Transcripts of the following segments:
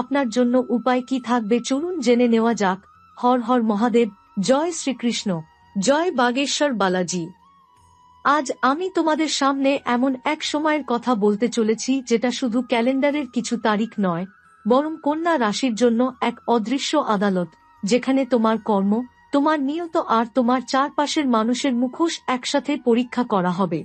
আপনার জন্য উপায় কি থাকবে চলুন জেনে নেওয়া যাক। হর হর মহাদেব, জয় শ্রীকৃষ্ণ, জয় বাগেশ্বর বালাজি। আজ আমি তোমাদের সামনে এমন এক সময়ের কথা বলতে চলেছি যেটা শুধু ক্যালেন্ডারের কিছু তারিখ নয়, বরং কন্যা রাশির জন্য এক অদৃশ্য আদালত, যেখানে তোমার কর্ম, তোমার নিয়ত আর তোমার চারপাশের মানুষের মুখোশ একসাথে পরীক্ষা করা হবে।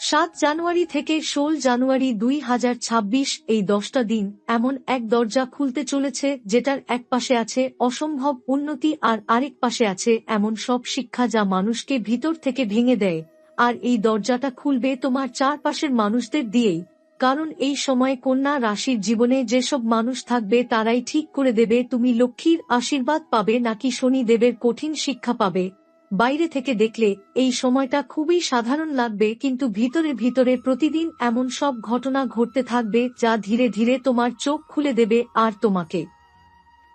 সাত জানুয়ারি থেকে ষোল জানুয়ারি দুই হাজার ছাব্বিশ এই দশটা দিন এমন এক দরজা খুলতে চলেছে যেটার এক পাশে আছে অসম্ভব উন্নতি আর আরেক পাশে আছে এমন সব শিক্ষা যা মানুষকে ভিতর থেকে ভেঙে দেয়। আর এই দরজাটা খুলবে তোমার চারপাশের মানুষদের দিয়েই, কারণ এই সময় কন্যা রাশির জীবনে যেসব মানুষ থাকবে তারাই ঠিক করে দেবে তুমি লক্ষ্মীর আশীর্বাদ পাবে নাকি শনি দেবের কঠিন শিক্ষা পাবে। বাইরে থেকে দেখলে এই সময়টা খুবই সাধারণ লাগবে, কিন্তু ভিতরে ভিতরে প্রতিদিন এমন সব ঘটনা ঘটতে থাকবে যা ধীরে ধীরে তোমার চোখ খুলে দেবে আর তোমাকে।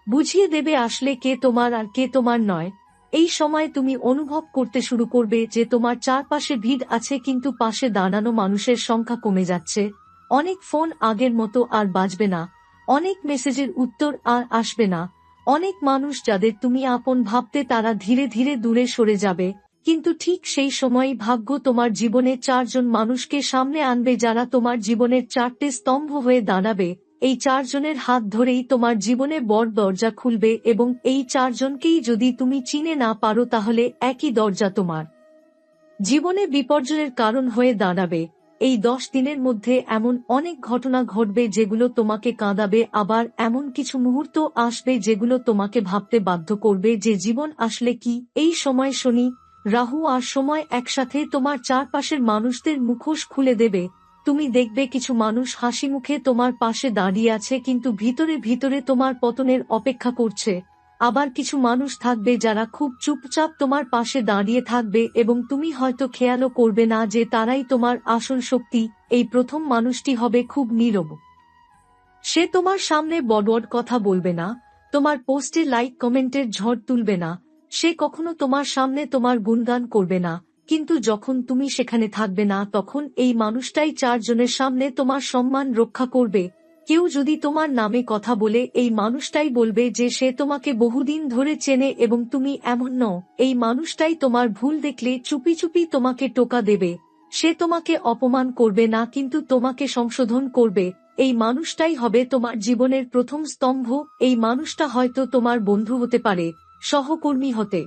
বুঝিয়ে দেবে আসলে কে তোমার আর কে তোমার নয়। এই সময় তুমি অনুভব করতে শুরু করবে যে তোমার চারপাশে ভিড় আছে কিন্তু পাশে দাঁড়ানো মানুষের সংখ্যা কমে যাচ্ছে। অনেক ফোন আগের মতো আর বাজবে না। অনেক মেসেজের উত্তর আর আসবে না। অনেক মানুষ যাদের তুমি আপন ভাবতে তারা ধীরে ধীরে দূরে সরে যাবে, কিন্তু ঠিক সেই সময়ই ভাগ্য তোমার জীবনে চারজন মানুষকে সামনে আনবে যারা তোমার জীবনের চারটে স্তম্ভ হয়ে দাঁড়াবে। এই চারজনের হাত ধরেই তোমার জীবনে বড় দরজা খুলবে এবং এই চারজনকেই যদি তুমি চিনে না পারো তাহলে একই দরজা তোমার। জীবনে বিপর্যয়ের কারণ হয়ে দাঁড়াবে। এই দশ দিনের মধ্যে এমন অনেক ঘটনা ঘটবে যেগুলো তোমাকে কাঁদাবে, আবার এমন কিছু মুহূর্ত আসবে যেগুলো তোমাকে ভাবতে বাধ্য করবে যে জীবন আসলে কি। এই সময় শনি, রাহু আর সময় একসাথে তোমার চারপাশের মানুষদের মুখোশ খুলে দেবে। তুমি দেখবে কিছু মানুষ হাসি মুখে তোমার পাশে দাঁড়িয়ে আছে, কিন্তু ভিতরে ভিতরে তোমার পতনের অপেক্ষা করছে। আবার কিছু মানুষ থাকবে যারা খুব চুপচাপ তোমার পাশে দাঁড়িয়ে থাকবে এবং তুমি হয়তো খেয়ালও করবে না যে তারাই তোমার আসল শক্তি। এই প্রথম মানুষটি হবে খুব নীরব। সে তোমার সামনে বড় কথা বলবে না, তোমার পোস্টে লাইক, কমেন্টের ঝড় তুলবে না, সে কখনো তোমার সামনে তোমার গুণগান করবে না, কিন্তু যখন তুমি সেখানে থাকবে না, তখন এই মানুষটাই চারজনের সামনে তোমার সম্মান রক্ষা করবে। কেউ যদি তোমার নামে কথা বলে, এই মানুষটাই বলবে যে সে তোমাকে বহুদিন ধরে চেনে এবং তুমি এমন নও। এই মানুষটাই তোমার ভুল দেখলে চুপি চুপি তোমাকে টোকা দেবে। সে তোমাকে অপমান করবে না, কিন্তু তোমাকে সংশোধন করবে। এই মানুষটাই হবে তোমার জীবনের প্রথম স্তম্ভ। এই মানুষটা হয়তো তোমার বন্ধু হতে পারে, সহকর্মী হতে।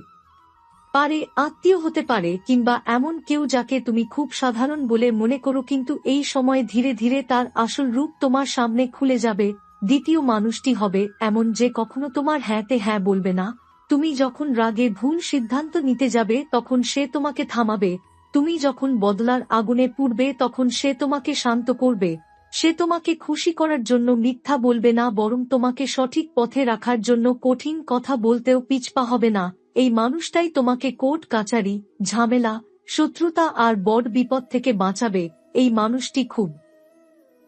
পারে, আত্মীয় হতে পারে, কিংবা এমন কেউ যাকে তুমি খুব সাধারণ বলে মনে করো, কিন্তু এই সময় ধীরে ধীরে তার আসল রূপ তোমার সামনে খুলে যাবে, দ্বিতীয় মানুষটি হবে, এমন যে কখনো তোমার হ্যাঁতে হ্যাঁ বলবে না। তুমি যখন রাগে ভুল সিদ্ধান্ত নিতে যাবে, তখন সে তোমাকে থামাবে। তুমি যখন বদলার আগুনে পুড়বে, তখন সে তোমাকে শান্ত করবে। সে তোমাকে খুশি করার জন্য মিথ্যা বলবে না, বরং তোমাকে সঠিক পথে রাখার জন্য কঠিন কথা বলতেও পিছপা হবে না। এই মানুষটাই তোমাকে কোর্ট কাচারি, ঝামেলা, শত্রুতা আর বড় বিপদ থেকে বাঁচাবে, এই মানুষটি খুব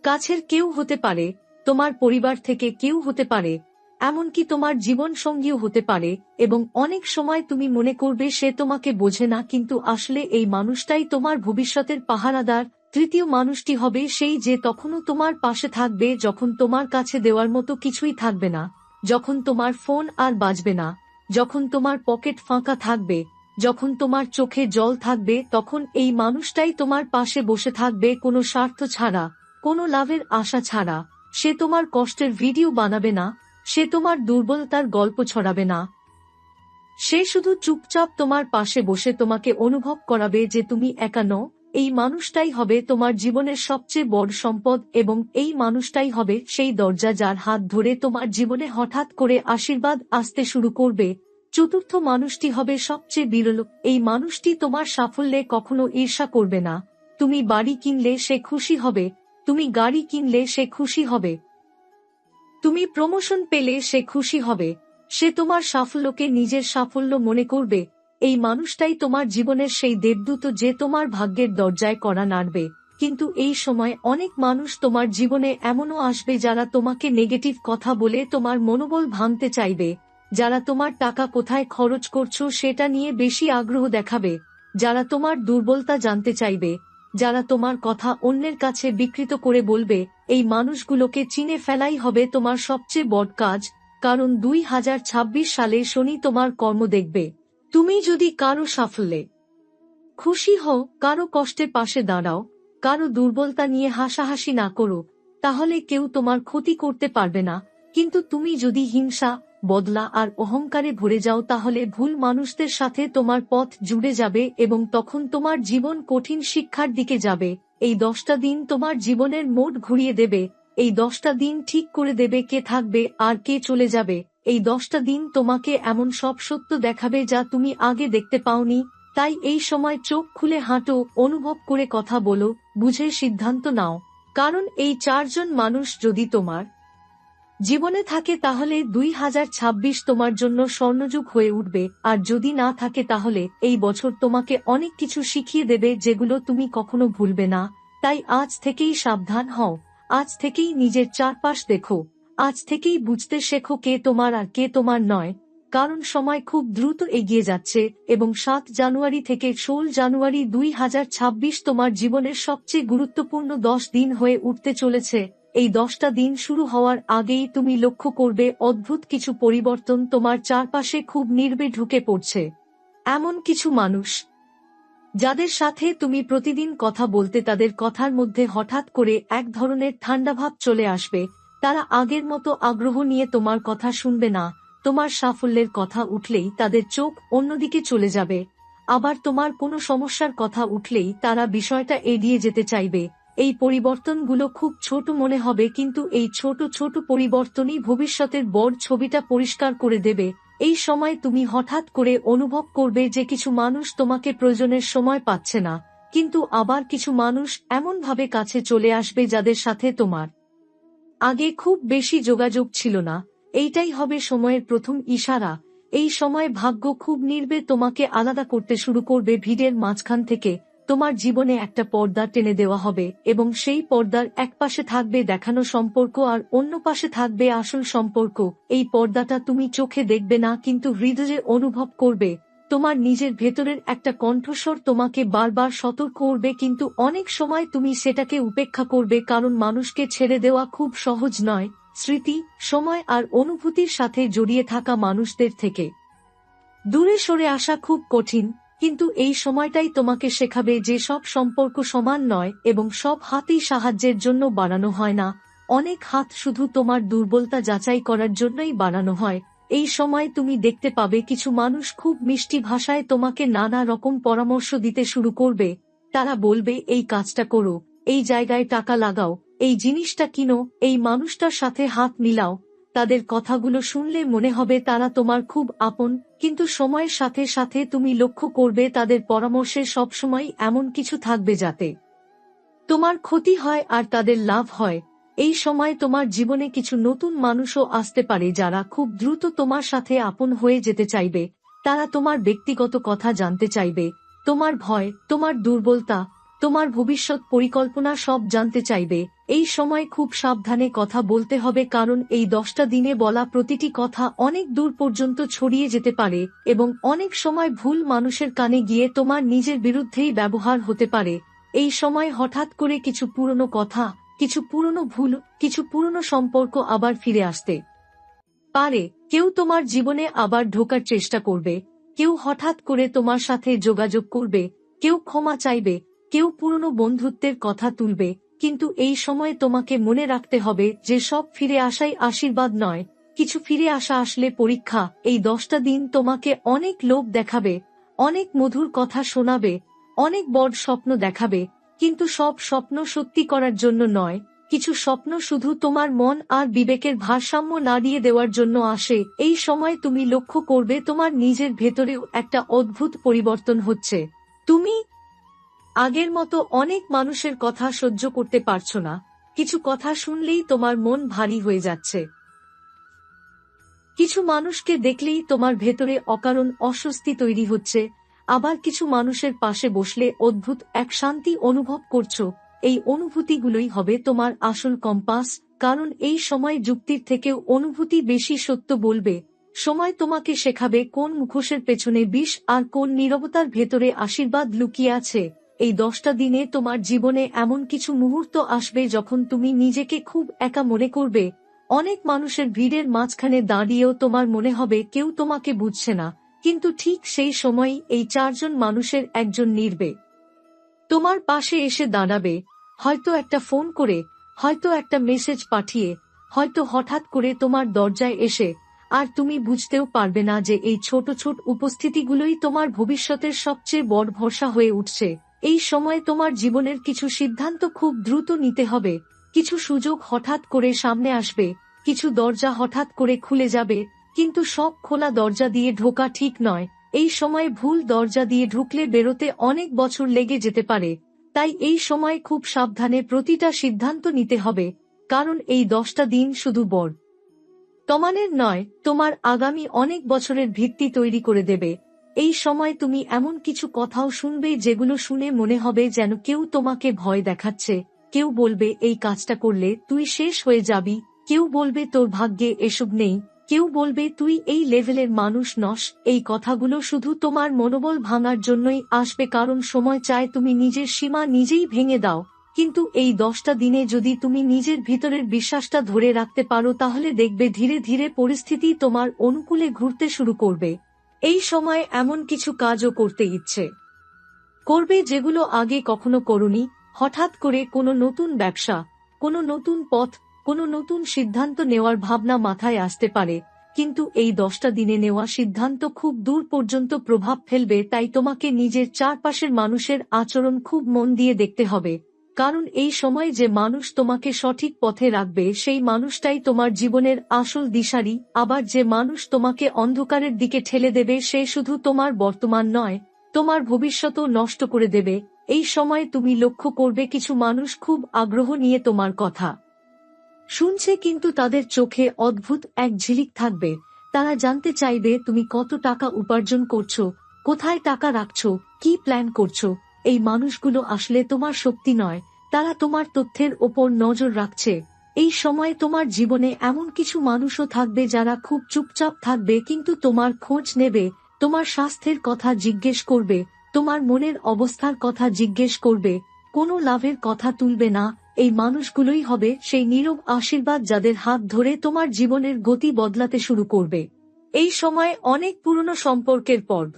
কাছের কেউ হতে পারে, তোমার পরিবার থেকে কেউ হতে পারে, এমনকি তোমার জীবন সঙ্গীও হতে পারে, এবং অনেক সময় তুমি মনে করবে সে তোমাকে বোঝে না, কিন্তু আসলে এই মানুষটাই তোমার ভবিষ্যতের পাহারাদার, তৃতীয় মানুষটি হবে সেই যে তখনও তোমার পাশে থাকবে, যখন তোমার কাছে দেওয়ার মতো কিছুই থাকবে না, যখন তোমার ফোন আর বাজবে না। যখন তোমার পকেট ফাঁকা থাকবে, যখন তোমার চোখে জল থাকবে, তখন এই মানুষটাই তোমার পাশে বসে থাকবে কোনো স্বার্থ ছাড়া, কোনো লাভের আশা ছাড়া। সে তোমার কষ্টের ভিডিও বানাবে না, সে তোমার দুর্বলতার গল্প ছড়াবে না। সে শুধু চুপচাপ তোমার পাশে বসে তোমাকে অনুভব করাবে যে তুমি একা নও এই মানুষটাই হবে তোমার জীবনের সবচেয়ে বড় সম্পদ এবং এই মানুষটাই হবে সেই দরজা যার হাত ধরে তোমার জীবনে হঠাৎ করে আশীর্বাদ আসতে শুরু করবে। চতুর্থ মানুষটি হবে সবচেয়ে বিরল। এই মানুষটি তোমার সাফল্যে কখনো ঈর্ষা করবে না। তুমি বাড়ি কিনলে সে খুশি হবে। তুমি গাড়ি কিনলে সে খুশি হবে। তুমি প্রমোশন পেলে সে খুশি হবে। সে তোমার সাফল্যকে নিজের সাফল্য মনে করবে। এই মানুষটাই তোমার জীবনের সেই দেবদূত যে তোমার ভাগ্যের দরজায় করা নাড়বে। কিন্তু এই সময় অনেক মানুষ তোমার জীবনে এমনও আসবে যারা তোমাকে নেগেটিভ কথা বলে তোমার মনোবল ভাঙতে চাইবে। যারা তোমার টাকা কোথায় খরচ করছ সেটা নিয়ে বেশি আগ্রহ দেখাবে। যারা তোমার দুর্বলতা জানতে চাইবে। যারা তোমার কথা অন্যের কাছে বিকৃত করে বলবে, এই মানুষগুলোকে চিনে ফেলাই হবে তোমার সবচেয়ে বড় কাজ, কারণ দুই হাজার ছাব্বিশ সালে শনি তোমার কর্ম দেখবে। তুমি যদি কারও সাফল্যে খুশি হও, কারও কষ্টের পাশে দাঁড়াও, কারও দুর্বলতা নিয়ে হাসাহাসি না করো, তাহলে কেউ তোমার ক্ষতি করতে পারবে না। কিন্তু তুমি যদি হিংসা, বদলা আর অহংকারে ভরে যাও, তাহলে ভুল মানুষদের সাথে তোমার পথ জুড়ে যাবে এবং তখন তোমার জীবন কঠিন শিক্ষার দিকে যাবে। এই দশটা দিন তোমার জীবনের মোট ঘুরিয়ে দেবে। এই দশটা দিন ঠিক করে দেবে কে থাকবে আর কে চলে যাবে। এই দশটা দিন তোমাকে এমন সব সত্য দেখাবে যা তুমি আগে দেখতে পাওনি, তাই এই সময় চোখ খুলে হাঁটো, অনুভব করে কথা বলো, বুঝে সিদ্ধান্ত নাও। কারণ এই চারজন মানুষ যদি তোমার জীবনে থাকে তাহলে দুই হাজার ছাব্বিশ তোমার জন্য স্বর্ণযুগ হয়ে উঠবে, আর যদি না থাকে তাহলে এই বছর তোমাকে অনেক কিছু শিখিয়ে দেবে যেগুলো তুমি কখনো ভুলবে না। তাই আজ থেকেই সাবধান হও, আজ থেকেই নিজের চারপাশ দেখো। আজ থেকেই বুঝতে শেখো কে তোমার আর কে তোমার নয়, কারণ সময় খুব দ্রুত এগিয়ে যাচ্ছে এবং সাত জানুয়ারি থেকে ষোল জানুয়ারি দুই হাজার ছাব্বিশ তোমার জীবনের সবচেয়ে গুরুত্বপূর্ণ দশ দিন হয়ে উঠতে চলেছে। এই দশটা দিন শুরু হওয়ার আগেই তুমি লক্ষ্য করবে অদ্ভুত কিছু পরিবর্তন তোমার চারপাশে খুব নির্বে ঢুকে পড়ছে। এমন কিছু মানুষ, যাদের সাথে তুমি প্রতিদিন কথা বলতে তাদের কথার মধ্যে হঠাৎ করে এক ধরনের ঠান্ডাভাব চলে আসবে। তারা আগের মতো আগ্রহ নিয়ে তোমার কথা শুনবে না। তোমার সাফল্যের কথা উঠলেই তাদের চোখ অন্যদিকে চলে যাবে। আবার তোমার কোনো সমস্যার কথা উঠলেই তারা বিষয়টা এড়িয়ে যেতে চাইবে। এই পরিবর্তনগুলো খুব ছোট মনে হবে, কিন্তু এই ছোট ছোট পরিবর্তনই ভবিষ্যতের বড় ছবিটা পরিষ্কার করে দেবে। এই সময় তুমি হঠাৎ করে অনুভব করবে যে কিছু মানুষ তোমাকে প্রয়োজনের সময় পাচ্ছে না, কিন্তু আবার কিছু মানুষ এমনভাবে কাছে চলে আসবে যাদের সাথে তোমার আগে খুব বেশি যোগাযোগ ছিল না। এইটাই হবে সময়ের প্রথম ইশারা। এই সময় ভাগ্য খুব নির্বে তোমাকে আলাদা করতে শুরু করবে ভিড়ের মাঝখান থেকে। তোমার জীবনে একটা পর্দা টেনে দেওয়া হবে এবং সেই পর্দার এক পাশে থাকবে দেখানো সম্পর্ক আর অন্য পাশে থাকবে আসল সম্পর্ক। এই পর্দাটা তুমি চোখে দেখবে না, কিন্তু হৃদয়ে অনুভব করবে। তোমার নিজের ভেতরের একটা কণ্ঠস্বর তোমাকে বারবার সতর্ক করবে, কিন্তু অনেক সময় তুমি সেটাকে উপেক্ষা করবে, কারণ মানুষকে ছেড়ে দেওয়া খুব সহজ নয়। স্মৃতি, সময় আর অনুভূতির সাথে জড়িয়ে থাকা মানুষদের থেকে। দূরে সরে আসা খুব কঠিন, কিন্তু এই সময়টাই তোমাকে শেখাবে যে সব সম্পর্ক সমান নয় এবং সব হাতই সাহায্যের জন্য বাড়ানো হয় না। অনেক হাত শুধু তোমার দুর্বলতা যাচাই করার জন্যই বাড়ানো হয়। এই সময় তুমি দেখতে পাবে কিছু মানুষ খুব মিষ্টি ভাষায় তোমাকে নানা রকম পরামর্শ দিতে শুরু করবে। তারা বলবে, এই কাজটা করো, এই জায়গায় টাকা লাগাও, এই জিনিসটা কিনো, এই মানুষটার সাথে হাত মিলাও। তাদের কথাগুলো শুনলে মনে হবে তারা তোমার খুব আপন, কিন্তু সময়ের সাথে সাথে তুমি লক্ষ্য করবে তাদের পরামর্শে সবসময় এমন কিছু থাকবে যাতে তোমার ক্ষতি হয় আর তাদের লাভ হয়। এই সময় তোমার জীবনে কিছু নতুন মানুষও আসতে পারে যারা খুব দ্রুত তোমার সাথে আপন হয়ে যেতে চাইবে। তারা তোমার ব্যক্তিগত কথা জানতে চাইবে। তোমার ভয়, তোমার দুর্বলতা, তোমার ভবিষ্যৎ পরিকল্পনা সব জানতে চাইবে। এই সময় খুব সাবধানে কথা বলতে হবে কারণ এই দশটা দিনে বলা প্রতিটি কথা অনেক দূর পর্যন্ত ছড়িয়ে যেতে পারে এবং অনেক সময় ভুল মানুষের কানে গিয়ে তোমার নিজের বিরুদ্ধেই ব্যবহার হতে পারে। এই সময় হঠাৎ করে কিছু পুরনো কথা কিছু পুরনো ভুল, কিছু পুরনো সম্পর্ক আবার ফিরে আসতে পারে। কেউ তোমার জীবনে আবার ঢোকার চেষ্টা করবে। কেউ হঠাৎ করে তোমার সাথে যোগাযোগ করবে। কেউ ক্ষমা চাইবে। কেউ পুরনো বন্ধুত্বের কথা তুলবে। কিন্তু এই সময় তোমাকে মনে রাখতে হবে যে সব ফিরে আসাই আশীর্বাদ নয়। কিছু ফিরে আসা আসলে পরীক্ষা। এই দশটা দিন তোমাকে অনেক লোভ দেখাবে, অনেক মধুর কথা শোনাবে, অনেক বড় স্বপ্ন দেখাবে। কিন্তু সব স্বপ্ন সত্যি করার জন্য নয়, কিছু স্বপ্ন শুধু তোমার মন আর বিবেকের ভারসাম্য না দিয়ে দেওয়ার জন্য আসে। এই সময় তুমি লক্ষ্য করবে তোমার নিজের ভেতরেও একটা অদ্ভুত পরিবর্তন হচ্ছে। তুমি আগের মতো অনেক মানুষের কথা সহ্য করতে পারছ না, কিছু কথা শুনলেই তোমার মন ভারী হয়ে যাচ্ছে। কিছু মানুষকে দেখলেই তোমার ভেতরে অকারণ অস্বস্তি তৈরি হচ্ছে আবার কিছু মানুষের পাশে বসলে অদ্ভুত এক শান্তি অনুভব করছ। এই অনুভূতিগুলোই হবে তোমার আসল কম্পাস, কারণ এই সময় যুক্তির থেকেও অনুভূতি বেশি সত্য বলবে। সময় তোমাকে শেখাবে কোন মুখোশের পেছনে বিষ আর কোন নীরবতার ভেতরে আশীর্বাদ লুকিয়ে আছে। এই দশটা দিনে তোমার জীবনে এমন কিছু মুহূর্ত আসবে যখন তুমি নিজেকে খুব একা মনে করবে। অনেক মানুষের ভিড়ের মাঝখানে দাঁড়িয়েও তোমার মনে হবে কেউ তোমাকে বুঝছে না। কিন্তু ঠিক সেই সময় এই চারজন মানুষের একজন নির্বে। তোমার পাশে এসে দাঁড়াবে, হয়তো একটা ফোন করে, হয়তো একটা মেসেজ পাঠিয়ে, হয়তো হঠাৎ করে তোমার দরজায় এসে, আর তুমি বুঝতেও পারবে না যে এই ছোট ছোট উপস্থিতিগুলোই তোমার ভবিষ্যতের সবচেয়ে বড় ভরসা হয়ে উঠছে। এই সময় তোমার জীবনের কিছু সিদ্ধান্ত খুব দ্রুত নিতে হবে, কিছু সুযোগ হঠাৎ করে সামনে আসবে, কিছু দরজা হঠাৎ করে খুলে যাবে কিন্তু সব খোলা দরজা দিয়ে ঢোকা ঠিক নয়। এই সময় ভুল দরজা দিয়ে ঢুকলে বেরোতে অনেক বছর লেগে যেতে পারে। তাই এই সময় খুব সাবধানে প্রতিটা সিদ্ধান্ত নিতে হবে, কারণ এই দশটা দিন শুধু বড় তমানের নয়, তোমার আগামী অনেক বছরের ভিত্তি তৈরি করে দেবে। এই সময় তুমি এমন কিছু কথাও শুনবে যেগুলো শুনে মনে হবে যেন কেউ তোমাকে ভয় দেখাচ্ছে। কেউ বলবে, এই কাজটা করলে তুই শেষ হয়ে যাবি। কেউ বলবে, তোর ভাগ্যে এসব নেই। কেউ বলবে, তুই এই লেভেলের মানুষ নস। এই কথাগুলো শুধু তোমার মনোবল ভাঙার জন্যই আসবে, কারণ সময় চায় তুমি নিজের সীমা নিজেই ভেঙে দাও। কিন্তু এই দশটা দিনে যদি তুমি নিজের ভিতরের বিশ্বাসটা ধরে রাখতে পারো, তাহলে দেখবে ধীরে ধীরে পরিস্থিতি তোমার অনুকূলে ঘুরতে শুরু করবে। এই সময় এমন কিছু কাজও করতে ইচ্ছে। করবে যেগুলো আগে কখনো করনি। হঠাৎ করে কোনো নতুন ব্যবসা, কোনো নতুন পথ কোনো নতুন সিদ্ধান্ত নেওয়ার ভাবনা মাথায় আসতে পারে, কিন্তু এই দশটা দিনে নেওয়া সিদ্ধান্ত খুব দূর পর্যন্ত প্রভাব ফেলবে, তাই তোমাকে নিজের চারপাশের মানুষের আচরণ খুব মন দিয়ে দেখতে হবে। কারণ এই সময় যে মানুষ তোমাকে সঠিক পথে রাখবে, সেই মানুষটাই তোমার জীবনের আসল দিশারি, আবার যে মানুষ তোমাকে অন্ধকারের দিকে ঠেলে দেবে, সে শুধু তোমার বর্তমান নয়, তোমার ভবিষ্যতও নষ্ট করে দেবে। এই সময় তুমি লক্ষ্য করবে, কিছু মানুষ খুব আগ্রহ নিয়ে তোমার কথা। শুনছে কিন্তু তাদের চোখে অদ্ভুত এক ঝিলিক থাকবে। তারা জানতে চাইবে, তুমি কত টাকা উপার্জন করছ? কোথায় টাকা রাখছো? কি প্ল্যান করছ? এই মানুষগুলো আসলে তোমার শক্তি নয়। তারা তোমার তথ্যের ওপর নজর রাখছে। এই সময় তোমার জীবনে এমন কিছু মানুষও থাকবে যারা খুব চুপচাপ থাকবে কিন্তু তোমার খোঁজ নেবে, তোমার স্বাস্থ্যের কথা জিজ্ঞেস করবে, তোমার মনের অবস্থার কথা জিজ্ঞেস করবে, কোনো লাভের কথা তুলবে না এই মানুষগুলোই হবে সেই নীরব আশীর্বাদ যাদের হাত ধরে তোমার জীবনের গতি বদলাতে শুরু করবে। এই সময় অনেক পুরনো সম্পর্কের পর্ব।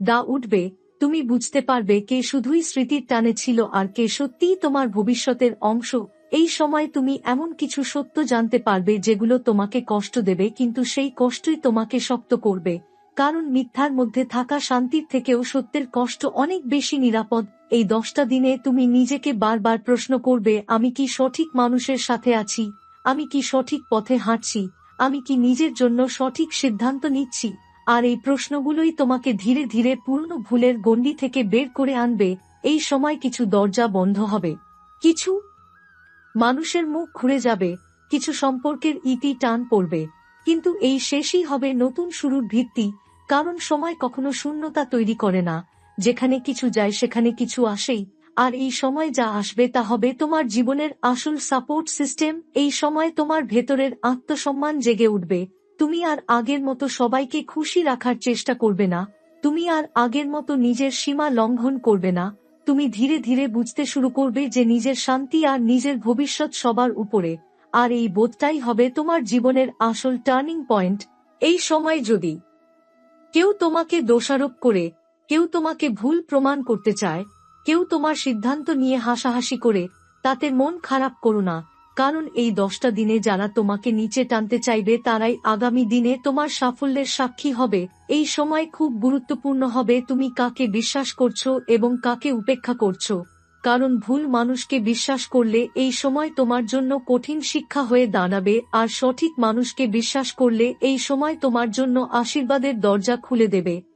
দা উঠবে, তুমি বুঝতে পারবে কে শুধুই স্মৃতির টানে ছিল আর কে সত্যিই তোমার ভবিষ্যতের অংশ। এই সময় তুমি এমন কিছু সত্য জানতে পারবে যেগুলো তোমাকে কষ্ট দেবে, কিন্তু সেই কষ্টই তোমাকে শক্ত করবে। কারণ মিথ্যার মধ্যে থাকা শান্তির থেকেও সত্যের কষ্ট অনেক বেশি নিরাপদ। এই দশটা দিনে তুমি নিজেকে বারবার প্রশ্ন করবে, আমি কি সঠিক মানুষের সাথে আছি? আমি কি সঠিক পথে হাঁটছি? আমি কি নিজের জন্য সঠিক সিদ্ধান্ত নিচ্ছি? আর এই প্রশ্নগুলোই তোমাকে ধীরে ধীরে পূর্ণ ভুলের গণ্ডি থেকে বের করে আনবে। এই সময় কিছু দরজা বন্ধ হবে। কিছু মানুষের মুখ ঘুরে যাবে, কিছু সম্পর্কের ইতি টান পড়বে। কিন্তু এই শেষই হবে নতুন শুরুর ভিত্তি। কারণ সময় কখনো শূন্যতা তৈরি করে না। যেখানে কিছু যায়, সেখানে কিছু আসেই। আর এই সময় যা আসবে তা হবে তোমার জীবনের আসল সাপোর্ট সিস্টেম এই সময় তোমার ভেতরের আত্মসম্মান জেগে উঠবে। তুমি আর আগের মতো সবাইকে খুশি রাখার চেষ্টা করবে না। তুমি আর আগের মতো নিজের সীমা লঙ্ঘন করবে না। তুমি ধীরে ধীরে বুঝতে শুরু করবে যে নিজের শান্তি আর নিজের ভবিষ্যৎ সবার উপরে। আর এই বোধটাই হবে তোমার জীবনের আসল টার্নিং পয়েন্ট এই সময় যদি কেউ তোমাকে দোষারোপ করে, কেউ তোমাকে ভুল প্রমাণ করতে চায়, কেউ তোমার সিদ্ধান্ত নিয়ে হাসাহাসি করে, তাতে মন খারাপ করো না, কারণ এই দশটা দিনে যারা তোমাকে নিচে টানতে চাইবে তারাই আগামী দিনে তোমার সাফল্যের সাক্ষী হবে। এই সময় খুব গুরুত্বপূর্ণ হবে তুমি কাকে বিশ্বাস করছ এবং কাকে উপেক্ষা করছ। কারণ ভুল মানুষকে বিশ্বাস করলে এই সময় তোমার জন্য কঠিন শিক্ষা হয়ে দাঁড়াবে, আর সঠিক মানুষকে বিশ্বাস করলে এই সময় তোমার জন্য আশীর্বাদের দরজা খুলে দেবে।